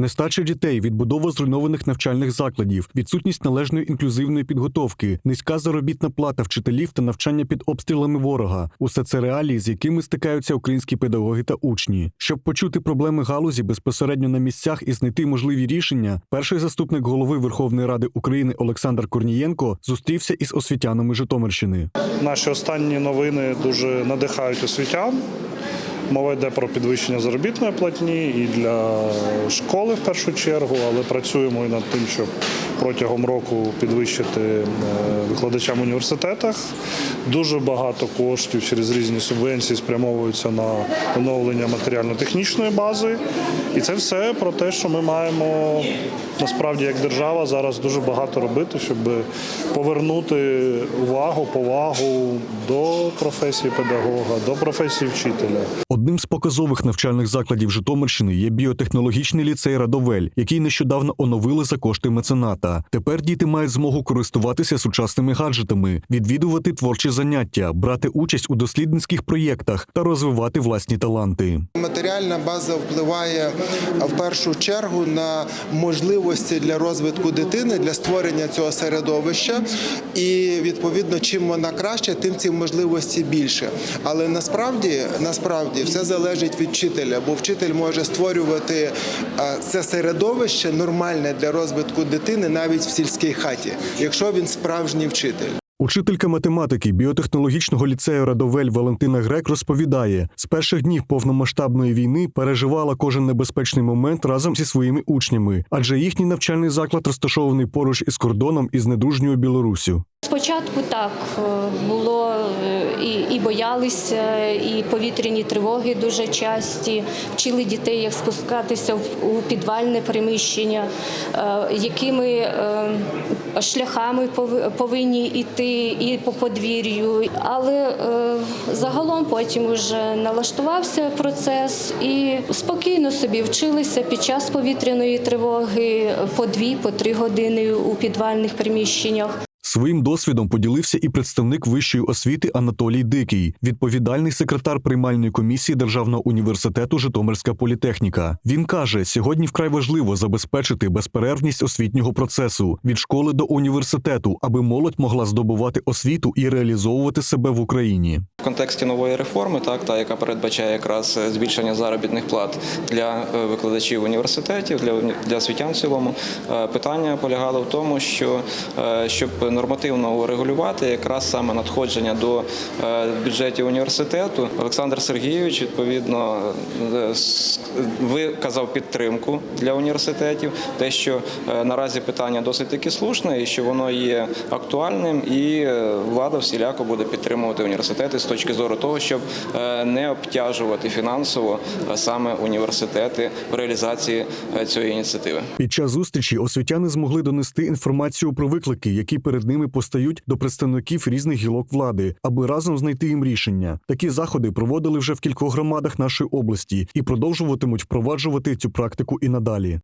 Нестача дітей, відбудова зруйнованих навчальних закладів, відсутність належної інклюзивної підготовки, низька заробітна плата вчителів та навчання під обстрілами ворога усе це реалії, з якими стикаються українські педагоги та учні. Щоб почути проблеми галузі безпосередньо на місцях і знайти можливі рішення, перший заступник голови Верховної Ради України Олександр Корнієнко зустрівся із освітянами Житомирщини. Наші останні новини дуже надихають освітян. Мова йде про підвищення заробітної платні і для школи в першу чергу, але працюємо і над тим, щоб протягом року підвищити е, викладачам в університетах. Дуже багато коштів через різні субвенції спрямовуються на оновлення матеріально-технічної бази. І це все про те, що ми маємо насправді як держава зараз дуже багато робити, щоб повернути увагу, повагу до професії педагога, до професії вчителя. Одним з показових навчальних закладів Житомирщини є біотехнологічний ліцей Радовель, який нещодавно оновили за кошти мецената. Тепер діти мають змогу користуватися сучасними гаджетами, відвідувати творчі заняття, брати участь у дослідницьких проєктах та розвивати власні таланти. Матеріальна база впливає в першу чергу на можливості для розвитку дитини, для створення цього середовища. І відповідно, чим вона краще, тим ці можливості більше. Але насправді, насправді, все залежить від вчителя, бо вчитель може створювати це середовище нормальне для розвитку дитини навіть в сільській хаті, якщо він справжній вчитель. Учителька математики біотехнологічного ліцею Радовель Валентина Грек розповідає, з перших днів повномасштабної війни переживала кожен небезпечний момент разом зі своїми учнями, адже їхній навчальний заклад розташований поруч із кордоном із недружньою Білоруссю. Спочатку так е, було е, боялися, і повітряні тривоги дуже часті. Вчили дітей, як спускатися у підвальне приміщення, е, якими е, шляхами пов- повинні йти і по подвір'ю. Але е, загалом потім вже налаштувався процес і спокійно собі вчилися під час повітряної тривоги по дві, по три години у підвальних приміщеннях. Своїм досвідом поділився і представник вищої освіти Анатолій Дикий, відповідальний секретар приймальної комісії Державного університету Житомирська політехніка. Він каже, сьогодні вкрай важливо забезпечити безперервність освітнього процесу від школи до університету, аби молодь могла здобувати освіту і реалізовувати себе в Україні. В контексті нової реформи, так та яка передбачає якраз е, збільшення заробітних плат для е, викладачів університетів, для для освітян в цілому, е, питання полягало в тому, що щоб нормативно урегулювати якраз саме надходження до е, бюджетів університету, Олександр Сергійович відповідно е, виказав підтримку для університетів, те, що е, наразі питання досить таки слушне, і що воно є актуальним, і влада всіляко буде підтримувати університети з точки зору того, щоб не обтяжувати фінансово саме університети в реалізації цієї ініціативи. Під час зустрічі освітяни змогли донести інформацію про виклики, які перед ними постають до представників різних гілок влади, аби разом знайти їм рішення. Такі заходи проводили вже в кількох громадах нашої області і продовжуватимуть впроваджувати цю практику і надалі.